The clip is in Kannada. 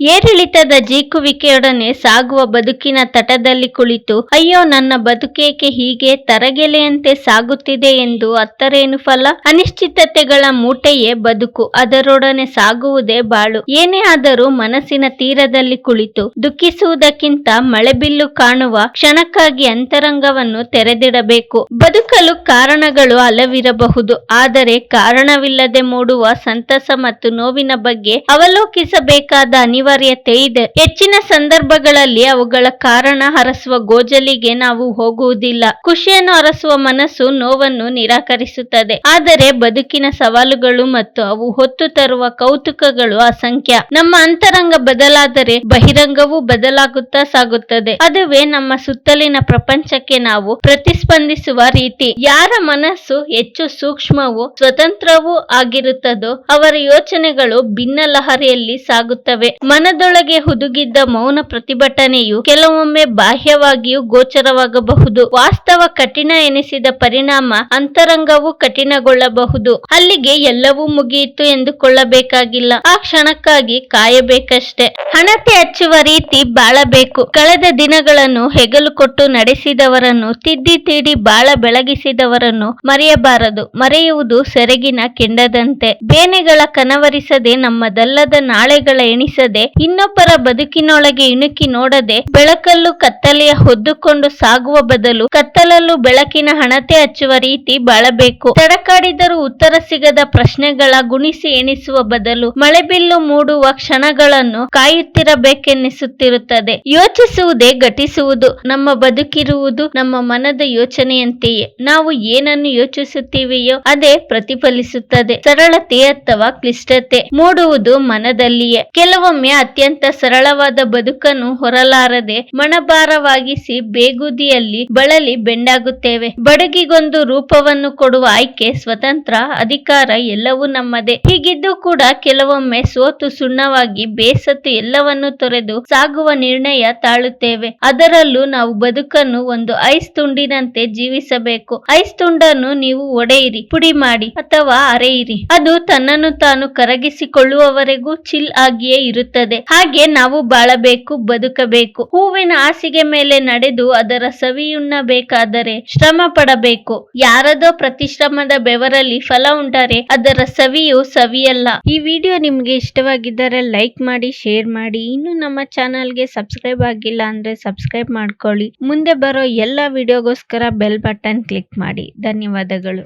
ಏರಿಳಿತದ ಜೀಕುವಿಕೆಯೊಡನೆ ಸಾಗುವ ಬದುಕಿನ ತಟದಲ್ಲಿ ಕುಳಿತು, ಅಯ್ಯೋ, ನನ್ನ ಬದುಕೇಕೆ ಹೀಗೆ ತರಗೆಲೆಯಂತೆ ಸಾಗುತ್ತಿದೆ ಎಂದು ಅತ್ತರೇನು ಫಲ? ಅನಿಶ್ಚಿತತೆಗಳ ಮೂಟೆಯೇ ಬದುಕು, ಅದರೊಡನೆ ಸಾಗುವುದೇ ಬಾಳು. ಏನೇ ಆದರೂ ಮನಸ್ಸಿನ ತೀರದಲ್ಲಿ ಕುಳಿತು, ದುಃಖಿಸುವುದಕ್ಕಿಂತ ಮಳೆಬಿಲ್ಲು ಕಾಣುವ ಕ್ಷಣಕ್ಕಾಗಿ ಅಂತರಂಗವನ್ನು ತೆರೆದಿಡಬೇಕು. ಬದುಕಲು ಕಾರಣಗಳು ಅಲವಿರಬಹುದು, ಆದರೆ ಕಾರಣವಿಲ್ಲದೆ ಮೂಡುವ ಸಂತಸ ಮತ್ತು ನೋವಿನ ಬಗ್ಗೆ ಅವಲೋಕಿಸಬೇಕಾದ ಅನಿವಾರ್ಯತೆ ಇದೆ. ಹೆಚ್ಚಿನ ಸಂದರ್ಭಗಳಲ್ಲಿ ಅವುಗಳ ಕಾರಣ ಹರಸುವ ಗೋಜಲಿಗೆ ನಾವು ಹೋಗುವುದಿಲ್ಲ. ಖುಷಿಯನ್ನು ಹರಸುವ ಮನಸ್ಸು ನೋವನ್ನು ನಿರಾಕರಿಸುತ್ತದೆ. ಆದರೆ ಬದುಕಿನ ಸವಾಲುಗಳು ಮತ್ತು ಅವು ಹೊತ್ತು ತರುವ ಕೌತುಕಗಳು ಅಸಂಖ್ಯ. ನಮ್ಮ ಅಂತರಂಗ ಬದಲಾದರೆ ಬಹಿರಂಗವೂ ಬದಲಾಗುತ್ತಾ ಸಾಗುತ್ತದೆ. ಅದುವೇ ನಮ್ಮ ಸುತ್ತಲಿನ ಪ್ರಪಂಚಕ್ಕೆ ನಾವು ಪ್ರತಿಸ್ಪಂದಿಸುವ ರೀತಿ. ಯಾರ ಮನಸ್ಸು ಹೆಚ್ಚು ಸೂಕ್ಷ್ಮವೂ ಸ್ವತಂತ್ರವೂ ಆಗಿರುತ್ತದೋ ಅವರ ಯೋಚನೆಗಳು ಭಿನ್ನ ಲಹರಿಯಲ್ಲಿ ಸಾಗುತ್ತವೆ. ಮನದೊಳಗೆ ಹುದುಗಿದ್ದ ಮೌನ ಪ್ರತಿಭಟನೆಯು ಕೆಲವೊಮ್ಮೆ ಬಾಹ್ಯವಾಗಿಯೂ ಗೋಚರವಾಗಬಹುದು. ವಾಸ್ತವ ಕಠಿಣ ಎನಿಸಿದ ಪರಿಣಾಮ ಅಂತರಂಗವು ಕಠಿಣಗೊಳ್ಳಬಹುದು. ಅಲ್ಲಿಗೆ ಎಲ್ಲವೂ ಮುಗಿಯಿತು ಎಂದುಕೊಳ್ಳಬೇಕಾಗಿಲ್ಲ. ಆ ಕ್ಷಣಕ್ಕಾಗಿ ಕಾಯಬೇಕಷ್ಟೇ. ಹಣತೆ ಹಚ್ಚುವ ರೀತಿ ಬಾಳಬೇಕು. ಕಳೆದ ದಿನಗಳನ್ನು ಹೆಗಲು ಕೊಟ್ಟು ನಡೆಸಿದವರನ್ನು, ತಿದ್ದಿ ತೀಡಿ ಬಾಳ ಬೆಳಗಿಸಿದವರನ್ನು ಮರೆಯಬಾರದು. ಮರೆಯುವುದು ಸೆರಗಿನ ಕೆಂಡದಂತೆ. ಬೇನೆಗಳ ಕನವರಿಸದೆ, ನಮ್ಮದಲ್ಲದ ನಾಳೆಗಳ ಎಣಿಸದೆ ಇನ್ನೊಬ್ಬರ ಬದುಕಿನೊಳಗೆ ಇಣುಕಿ ನೋಡದೆ ಬೆಳಕಲ್ಲೂ ಕತ್ತಲೆಯ ಹೊದ್ದುಕೊಂಡು ಸಾಗುವ ಬದಲು ಕತ್ತಲಲ್ಲೂ ಬೆಳಕಿನ ಹಣತೆ ಹಚ್ಚುವ ರೀತಿ ಬಾಳಬೇಕು. ತಡಕಾಡಿದರೂ ಉತ್ತರ ಸಿಗದ ಪ್ರಶ್ನೆಗಳ ಗುಣಿಸಿ ಎಣಿಸುವ ಬದಲು ಮಳೆಬಿಲ್ಲು ಮೂಡುವ ಕ್ಷಣಗಳನ್ನು ಕಾಯುತ್ತಿರಬೇಕೆನ್ನಿಸುತ್ತಿರುತ್ತದೆ. ಯೋಚಿಸುವುದೇ ಘಟಿಸುವುದು. ನಮ್ಮ ಬದುಕಿರುವುದು ನಮ್ಮ ಮನದ ಯೋಚನೆಯಂತೆಯೇ. ನಾವು ಏನನ್ನು ಯೋಚಿಸುತ್ತೀವೆಯೋ ಅದೇ ಪ್ರತಿಫಲಿಸುತ್ತದೆ. ಸರಳತೆ ಅಥವಾ ಕ್ಲಿಷ್ಟತೆ ಮೂಡುವುದು ಮನದಲ್ಲಿಯೇ. ಕೆಲವೊಮ್ಮೆ ಅತ್ಯಂತ ಸರಳವಾದ ಬದುಕನ್ನು ಹೊರಲಾರದೆ ಮಣಭಾರವಾಗಿಸಿ ಬೇಗುದಿಯಲ್ಲಿ ಬಳಲಿ ಬೆಂಡಾಗುತ್ತೇವೆ. ಬಡಗಿಗೊಂದು ರೂಪವನ್ನು ಕೊಡುವ ಆಯ್ಕೆ ಸ್ವತಂತ್ರ ಅಧಿಕಾರ ಎಲ್ಲವೂ ನಮ್ಮದೇ. ಹೀಗಿದ್ದು ಕೂಡ ಕೆಲವೊಮ್ಮೆ ಸೋತು ಸುಣ್ಣವಾಗಿ ಬೇಸತ್ತು ಎಲ್ಲವನ್ನು ತೊರೆದು ಸಾಗುವ ನಿರ್ಣಯ ತಾಳುತ್ತೇವೆ. ಅದರಲ್ಲೂ ನಾವು ಬದುಕನ್ನು ಒಂದು ಐಸ್ ತುಂಡಿನಂತೆ ಜೀವಿಸಬೇಕು. ಐಸ್ ತುಂಡನ್ನು ನೀವು ಒಡೆಯಿರಿ, ಪುಡಿ ಮಾಡಿ ಅಥವಾ ಅರೆಯಿರಿ. ಅದು ತನ್ನನ್ನು ತಾನು ಕರಗಿಸಿಕೊಳ್ಳುವವರೆಗೂ ಚಿಲ್ ಆಗಿಯೇ ಇರುತ್ತದೆ ಹಾಗೆ ನಾವು ಬಾಳಬೇಕು, ಬದುಕಬೇಕು. ಹೂವಿನ ಹಾಸಿಗೆ ಮೇಲೆ ನಡೆದು ಅದರ ಸವಿಯುಣ್ಣಬೇಕಾದರೆ ಶ್ರಮ ಪಡಬೇಕು. ಯಾರದೋ ಪ್ರತಿಶ್ರಮದ ಬೆವರಲ್ಲಿ ಫಲ ಉಂಟರೆ ಅದರ ಸವಿಯು ಸವಿಯಲ್ಲ. ಈ ವಿಡಿಯೋ ನಿಮ್ಗೆ ಇಷ್ಟವಾಗಿದ್ದರೆ ಲೈಕ್ ಮಾಡಿ, ಶೇರ್ ಮಾಡಿ. ಇನ್ನು ನಮ್ಮ ಚಾನಲ್ಗೆ ಸಬ್ಸ್ಕ್ರೈಬ್ ಆಗಿಲ್ಲ ಅಂದ್ರೆ ಸಬ್ಸ್ಕ್ರೈಬ್ ಮಾಡ್ಕೊಳ್ಳಿ. ಮುಂದೆ ಬರೋ ಎಲ್ಲ ವಿಡಿಯೋಗೋಸ್ಕರ ಬೆಲ್ ಬಟನ್ ಕ್ಲಿಕ್ ಮಾಡಿ. ಧನ್ಯವಾದಗಳು.